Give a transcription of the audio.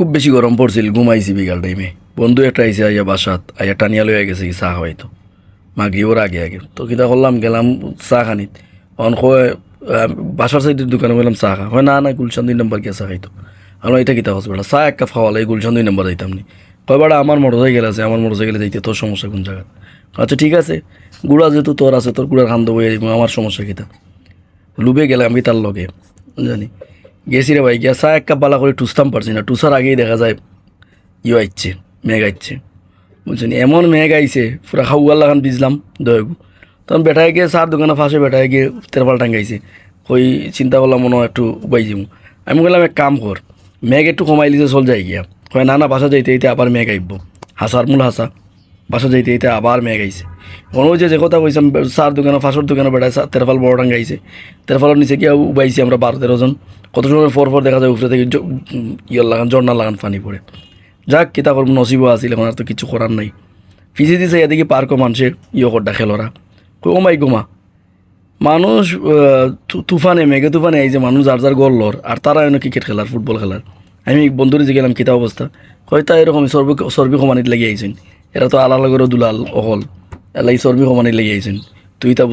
খুব বেশি গরম পড়ছিল, ঘুমাইছি বিকাল টাইমে বন্ধু একটা আইসে আইয়া বাসাত, আইয়া টানিয়া লইয়া গেছে কি চাহ হয়তো। মাগরিবর আগে আগে। তো কিতা করলাম, গেলাম চাহ খানিত। অন কয় বাসার সাইডের দোকানে গেলাম চাহ খা। হয় না না, গুলশান দুই নম্বর গিয়ে চা খাইতো। আমরা এটা কিতা হস বেটা? চাহ এক কাপ খাওয়ালে গুলশান দুই নম্বর যাইতাম নি। কয়, বেটা, আমার মোটর সাইকেল আছে, আমার মোটর সাইকেলে যাইতে তোর সমস্যা কোন জায়গা আচ্ছা ঠিক আছে। গুড়া যেহেতু তোর আছে, তোর গুড়ার খান দেবো, আমার সমস্যা কিতা? লুবে গেলাম আমি তার লগে, জানি। গেছি রে ভাই, গিয়া চা এক কাপ বালা করে টুসতাম পারছি না। টুসার আগেই দেখা যায় ইয়ে আইচ্ছে, মেঘ আইচ্ছে। বুঝছেন? এমন মেঘ আইছে, পুরা খাওয়ার লাগান বিজলাম দয়গু তখন বেটায় গিয়ে চার দোকানে ফাঁসে বেটায় গিয়ে তেরপাল টাঙ্গাইছে। কই চিন্তা করলাম মনে একটু উপায় যাব আমি বললাম, এক কাম কর, মেঘ একটু কমাই লিতে চল যাই গিয়া। কয়, না না, বাসা যাইতে যাইতে আবার মেঘ আইব। হাসার মূল হাসা। বাসা যাইতে যাইতে আবার মেঘ আইছে কোনো যে যে কথা কইসাম চার দোকানে, ফাঁসর দোকানে বেড়ায় তেরপাল বড় টাঙ্গাইছে তেরপালের নিচে গিয়ে উবাইছি আমরা বারো তেরো জন। কত সময় পর পর দেখা যায় উপরে থেকে ইয়ের লাগান ঝর্ণা লাগান পানি পড়ে। যাক কিতা করব, নসিবও আসিল এখন আর তো কিছু করার নাই। ফিসে দিছে, এদিকে পার্কও মানুষে ইয়ে করডা খেলোরা কই ওমাই গোমা মানুষ তুফানে, মেঘে তুফানে এই যে মানুষ যার যার গোল লর আর তারা এনে ক্রিকেট খেলার ফুটবল খেলার। আমি বন্ধুরে যে গেলাম কিতা অবস্থা? হয়তো এরকম চর্বি চর্বি সমানিত লাগি আইছেন। এরা তো আলাদা করে দুলাল অহল এলাই চর্মী সমানে লেগে আইছেন। তুই তা